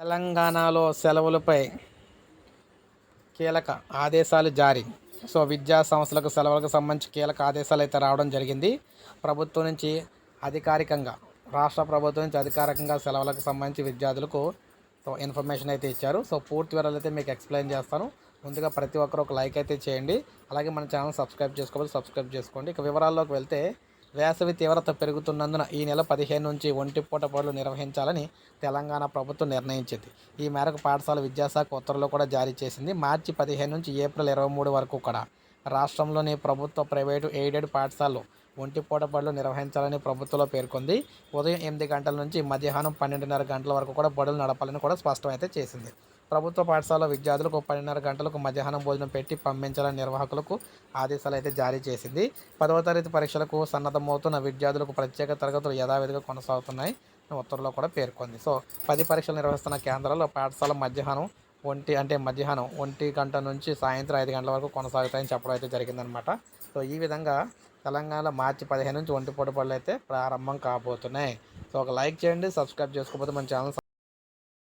తెలంగాణలో సెలవులపై కీలక ఆదేశాలు జారీ. సో విద్యా సంస్థలకు సెలవులకు సంబంధించి కీలక ఆదేశాలు అయితే రావడం జరిగింది. ప్రభుత్వం నుంచి అధికారికంగా రాష్ట్ర ప్రభుత్వం నుంచి అధికారికంగా సెలవులకు సంబంధించి విద్యార్థులకు సో ఇన్ఫర్మేషన్ అయితే ఇచ్చారు. సో పూర్తి వివరాలు అయితే మీకు ఎక్స్ప్లెయిన్ చేస్తాను. ముందుగా ప్రతి ఒక్కరు ఒక లైక్ అయితే చేయండి. అలాగే మన ఛానల్ సబ్స్క్రైబ్ చేసుకోవాలి సబ్స్క్రైబ్ చేసుకోండి. ఇక వివరాల్లోకి వెళ్తే వేసవి తీవ్రత పెరుగుతున్నందున ఈ నెల పదిహేను నుంచి ఒంటిపూట బడులు నిర్వహించాలని తెలంగాణ ప్రభుత్వం నిర్ణయించింది. ఈ మేరకు పాఠశాల విద్యాశాఖ ఉత్తర్వులు కూడా జారీ చేసింది. మార్చి పదిహేను నుంచి ఏప్రిల్ ఇరవై మూడు వరకు కూడా. రాష్ట్రంలోని ప్రభుత్వ ప్రైవేటు ఎయిడెడ్ పాఠశాలలు ఒంటిపూట బడులు నిర్వహించాలని ప్రభుత్వంలో పేర్కొంది. ఉదయం ఎనిమిది గంటల నుంచి మధ్యాహ్నం పన్నెండున్నర గంటల వరకు కూడా బడులు నడపాలని కూడా స్పష్టం అయితే చేసింది. ప్రభుత్వ పాఠశాల విద్యార్థులకు పన్నెండున్నర గంటలకు మధ్యాహ్నం భోజనం పెట్టి పంపించాలని నిర్వాహకులకు ఆదేశాలు అయితే జారీ చేసింది. పదవ తరగతి పరీక్షలకు సన్నద్ధమవుతున్న విద్యార్థులకు ప్రత్యేక తరగతులు యథావిధిగా కొనసాగుతున్నాయి ఉత్తర్వులో కూడా పేర్కొంది. సో పది పరీక్షలు నిర్వహిస్తున్న కేంద్రాల్లో పాఠశాల మధ్యాహ్నం ఒంటి అంటే మధ్యాహ్నం ఒంటి గంట నుంచి సాయంత్రం ఐదు గంటల వరకు కొనసాగుతాయని చెప్పడం అయితే జరిగిందనమాట సో ఈ విధంగా తెలంగాణ మార్చి పదిహేను నుంచి ఒంటి పూట పళ్ళు అయితే ప్రారంభం కాబోతున్నాయి. సో ఒక లైక్ చేయండి సబ్స్క్రైబ్ చేసుకోకపోతే మన ఛానల్